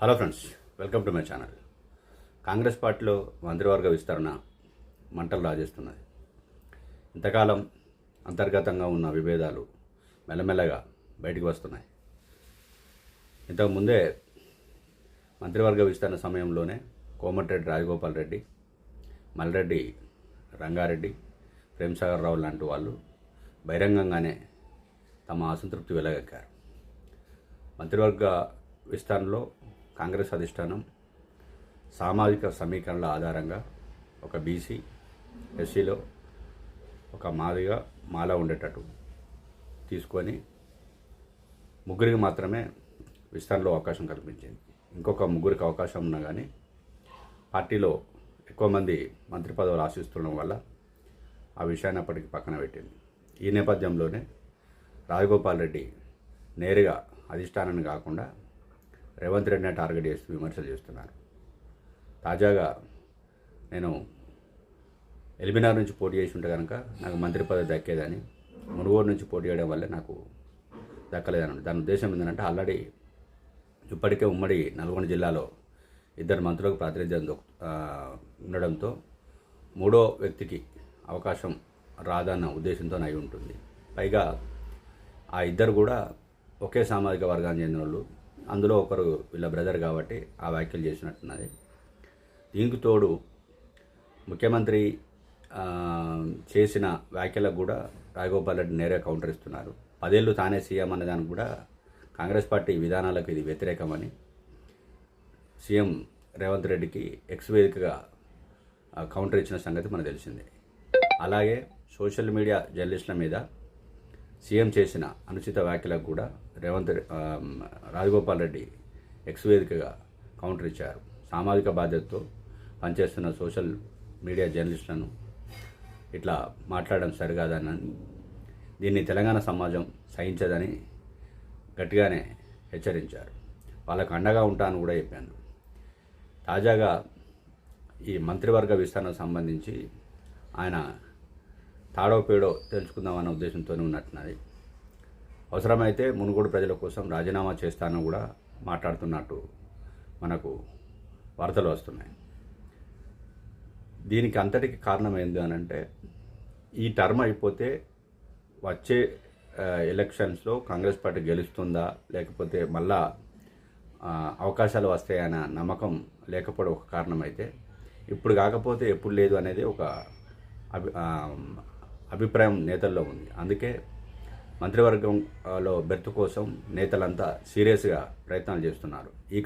Hello friends welcome to my channel. Congress పార్టీలో మంత్రివర్గ విస్తరణ మంటలు రాజేస్తున్నది. ఇంతకాలం అంతర్గతంగా ఉన్న విభేదాలు మెల్లమెల్లగా బయటికి వస్తున్నాయి. ఇంతకుముందే మంత్రివర్గ విస్తరణ సమయంలోనే కోమటిరెడ్డి రాజగోపాల్ రెడ్డి మల్రెడ్డి రంగారెడ్డి ప్రేమ్సాగర్ రావు లాంటి వాళ్ళు బహిరంగంగానే తమ అసంతృప్తి వెలగక్కారు. మంత్రివర్గ విస్తరణలో కాంగ్రెస్ అధిష్టానం సామాజిక సమీకరణల ఆధారంగా ఒక బీసీ ఎస్సీలో ఒక మాదిగా మాల ఉండేటట్టు తీసుకొని ముగ్గురికి మాత్రమే విస్తరణలో అవకాశం కల్పించింది. ఇంకొక ముగ్గురికి అవకాశం ఉన్నా కానీ పార్టీలో ఎక్కువ మంది మంత్రి పదవులు ఆశిస్తుండడం వల్ల ఆ విషయాన్ని అప్పటికి పక్కన పెట్టింది. ఈ నేపథ్యంలోనే రాజగోపాల్ రెడ్డి నేరుగా అధిష్టానాన్ని కాకుండా రేవంత్ రెడ్డిని టార్గెట్ చేస్తూ విమర్శలు చేస్తున్నారు. తాజాగా నేను ఎల్బినార్ నుంచి పోటీ చేసి ఉంటే కనుక నాకు మంత్రి పదవి దక్కేదని మునుగోడు నుంచి పోటీ చేయడం వల్ల నాకు దక్కలేదని దాని ఉద్దేశం ఏంటంటే ఆల్రెడీ ఇప్పటికే ఉమ్మడి నల్గొండ జిల్లాలో ఇద్దరు మంత్రులకు ప్రాతినిధ్యం ఉండడంతో మూడో వ్యక్తికి అవకాశం రాదన్న ఉద్దేశంతో అయి ఉంటుంది. పైగా ఆ ఇద్దరు కూడా ఒకే సామాజిక వర్గానికి చెందిన వాళ్ళు అందులో ఒకరు వీళ్ళ బ్రదర్ కాబట్టి ఆ వ్యాఖ్యలు చేసినట్టున్నది. దీనికి తోడు ముఖ్యమంత్రి చేసిన వ్యాఖ్యలకు కూడా రాజగోపాల్ రెడ్డి నేరే కౌంటర్ ఇస్తున్నారు. పదేళ్ళు తానే సీఎం అనే దానికి కూడా కాంగ్రెస్ పార్టీ విధానాలకు ఇది వ్యతిరేకమని సీఎం రేవంత్ రెడ్డికి ఎక్స్ వేదికగా కౌంటర్ ఇచ్చిన సంగతి మనకు తెలిసిందే. అలాగే సోషల్ మీడియా జర్నలిస్టుల మీద సీఎం చేసిన అనుచిత వ్యాఖ్యలకు కూడా రేవంత్ రాజగోపాల్ రెడ్డి ఎక్స్ వేదికగా కౌంటర్ ఇచ్చారు. సామాజిక బాధ్యతతో పనిచేస్తున్న సోషల్ మీడియా జర్నలిస్టులను ఇట్లా మాట్లాడడం సరికాదని దీన్ని తెలంగాణ సమాజం సహించదని గట్టిగానే హెచ్చరించారు. వాళ్ళకు అండగా ఉంటానని కూడా చెప్పాను. తాజాగా ఈ మంత్రివర్గ విస్తరణకు సంబంధించి ఆయన తాడో పేడో తెలుసుకుందామన్న ఉద్దేశంతోనే ఉన్నట్టున్నది. అవసరమైతే మునుగోడు ప్రజల కోసం రాజీనామా చేస్తానని కూడా మాట్లాడుతున్నట్టు మనకు వార్తలు వస్తున్నాయి. దీనికి అంతటికి కారణం ఏంది అని అంటే ఈ టర్మ్ అయిపోతే వచ్చే ఎలక్షన్స్లో కాంగ్రెస్ పార్టీ గెలుస్తుందా లేకపోతే మళ్ళా అవకాశాలు వస్తాయన్న నమ్మకం లేకపోవడం ఒక కారణం అయితే ఇప్పుడు కాకపోతే ఎప్పుడు లేదు అనేది ఒక అభి అభిప్రాయం నేతల్లో ఉంది. అందుకే మంత్రివర్గంలో బెర్త్ కోసం నేతలంతా సీరియస్గా ప్రయత్నాలు చేస్తున్నారు. ఈ